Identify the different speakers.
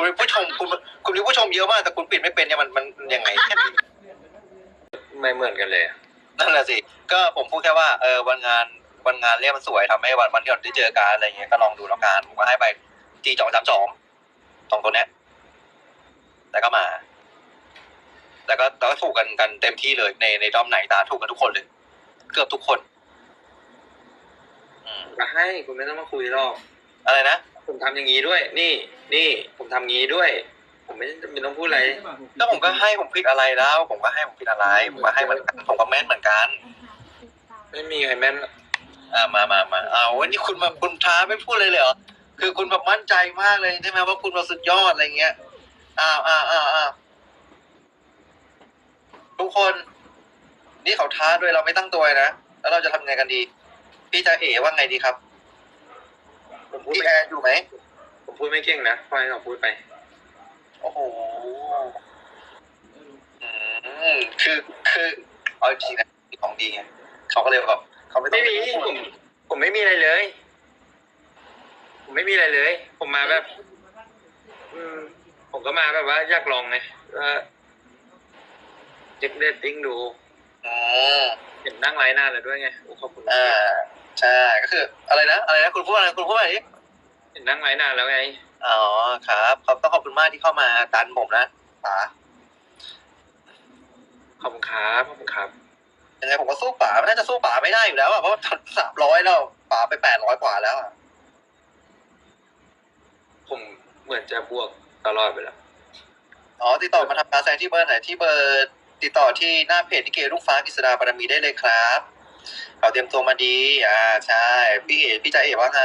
Speaker 1: มคุณคุณมีผู้ชมเยอะมากแต่คุณปิดไม่เป็นเนี่ยมันมันมันยังไง
Speaker 2: ไม่เหมือนกันเลยอะ
Speaker 1: นั่นแหละสิ ก็ผมพูดแค่ว่าเออวันงานวันงานเรียกมันสวยทำให้วันวันที่เราได้เจอกันอะไรเงี้ยก็ลองดูแล้วกันผมก็ให้ไปจีจองสามสองสองตัวเนี้ยแล้วก็มา แล้วก็แล้วก็ถูกกันกันเต็มที่เลยในในด้อมไหนตาถูกกันทุกคนเลย เกือบทุกคน อืม
Speaker 2: ก็ให้คุณไม่ต้องมาคุยหรอก
Speaker 1: อะไรนะ
Speaker 2: ผมทำอย่างนี้ด้วย นี่ นี่ผมทำงี้ด้วย ผมไม่จำเป็นต้องพูดอะไร
Speaker 1: แล้วผมก็ให้ผมผิดอะไรแล้ว ผมก็ให้ผมผิดอะไร ผมก็ให้เหมือนกันผมก็แม่นเหมือนกัน
Speaker 2: ไม่มีใครแม่น
Speaker 1: อ่ามามามาเอาวันนี้คุณมาคุณท้าไม่พูดเลยเลยเหรอ คือคุณแบบมั่นใจมากเลยใช่ไหมว่าคุณมาสุดยอดอะไรเงี้ย อ้าวอ้าวอ้าวอ้าวทุกคน นี่เขาท้าด้วยเราไม่ตั้งตัวนะ แล้วเราจะทำไงกันดี พี่จะเอ๋ว่าไงดีครับ
Speaker 2: ผมพูด
Speaker 1: พี่
Speaker 2: ไม่
Speaker 1: แอนอยู่ไหม
Speaker 2: ผมพูดไม่เก่งนะปล่อยเขาพูดไป
Speaker 1: โอ้โหอืมคือคือเอาจริงๆนะมีของดีไงเขาก็เลยแบบเขาไม่ต้อ
Speaker 2: ไม่
Speaker 1: ง
Speaker 2: มีผม ผมไม่มีอะไรเลย ผมไม่มีอะไรเลย ผมมาแบบ อืม ผมก็มาแบบว่าอยากลองไงว่าเจ็คเดตติ้งดู
Speaker 1: อืม
Speaker 2: เห็นนั่งไลน์นานแล้วด้วยไงโอ้ขอบคุณ
Speaker 1: อ่า ใช่ก็คืออะไรนะอะไรนะคุณพูดอะไรคุณพูดอะไรดิ
Speaker 2: เห็นนั่งไลน์นานแล้วไง
Speaker 1: อ๋อครับขอบต้องขอบคุณมากที่เข้ามาดันผมนะป๋า
Speaker 2: ขอบคุณครับขอบคุณครับ
Speaker 1: ยังไงผมก็สู้ป๋าไม่น่าจะสู้ป๋าไม่ได้อยู่แล้วอะเพราะว่าสามร้อยแล้วป๋าไปแปดร้อยกว่าแล้วอะ
Speaker 2: ผมเหมือนจะบวกตลอดไปแล้ว
Speaker 1: อ๋อติดต่อมาทำการแสดงที่เบอร์ไหนที่เบอร์ติดต่อที่หน้าเพจที่เกลูกฟ้ากฤษดาบารมีได้เลยครับ เขาเตรียมตัวมาดี อ่า ใช่ พี่เอ๋พี่จ่าเอ๋ว่าไง